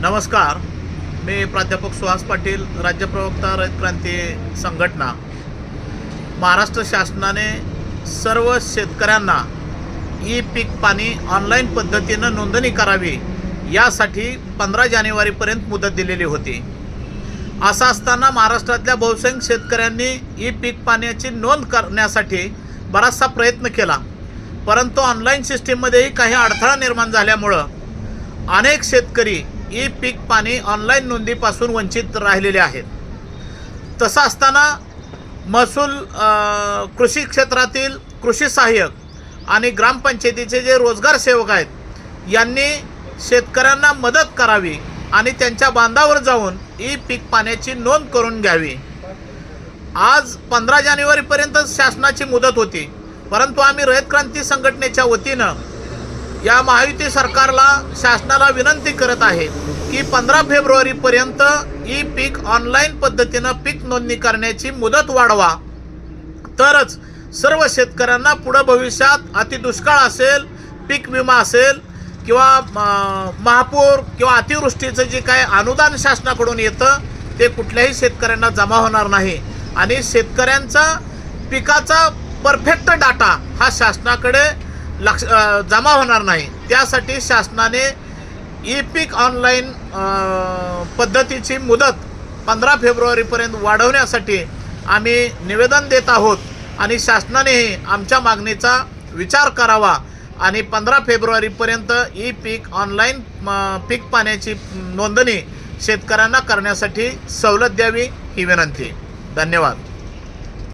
नमस्कार. मी प्राध्यापक सुहास पाटील राज्य प्रवक्ता रयत क्रांती संघटना. महाराष्ट्र शासनाने सर्व शेतकऱ्यांना ई पीक पाणी ऑनलाईन पद्धतीनं नोंदणी करावी यासाठी पंधरा जानेवारीपर्यंत मुदत दिलेली होती. असं असताना महाराष्ट्रातल्या बहुसंख्य शेतकऱ्यांनी ई पीक पाण्याची नोंद करण्यासाठी बराचसा प्रयत्न केला. परंतु ऑनलाईन सिस्टीममध्येही काही अडथळा निर्माण झाल्यामुळं अनेक शेतकरी ई पीक पाणी ऑनलाईन नोंदीपासून वंचित राहिलेले आहेत. तसं असताना महसूल कृषी क्षेत्रातील कृषी सहाय्यक आणि ग्रामपंचायतीचे जे रोजगार सेवक आहेत यांनी शेतकऱ्यांना मदत करावी आणि त्यांच्या बांधावर जाऊन ई पीक पाण्याची नोंद करून घ्यावी. आज पंधरा जानेवारीपर्यंत शासनाची मुदत होती परंतु आम्ही रयत क्रांती संघटनेच्या वतीनं या महायुती सरकारला शासनाला विनंती करत आहे की पंधरा फेब्रुवारीपर्यंत ई पीक ऑनलाईन पद्धतीनं पीक नोंदणी करण्याची मुदत वाढवा. तरच सर्व शेतकऱ्यांना पुढं भविष्यात अतिदुष्काळ असेल पीक विमा असेल किंवा महापूर किंवा अतिवृष्टीचं जे काय अनुदान शासनाकडून येतं ते कुठल्याही शेतकऱ्यांना जमा होणार नाही. आणि शेतकऱ्यांचा पिकाचा परफेक्ट डाटा हा शासनाकडे लक्ष जमा होणार नाही. त्यासाठी शासनाने ई पीक ऑनलाईन पद्धतीची मुदत पंधरा फेब्रुवारीपर्यंत वाढवण्यासाठी आम्ही निवेदन देत आहोत आणि शासनानेही आमच्या मागणीचा विचार करावा आणि पंधरा फेब्रुवारीपर्यंत ई पीक ऑनलाईन म, पीक पाण्याची नोंदणी शेतकऱ्यांना करण्यासाठी सवलत द्यावी ही विनंती. धन्यवाद.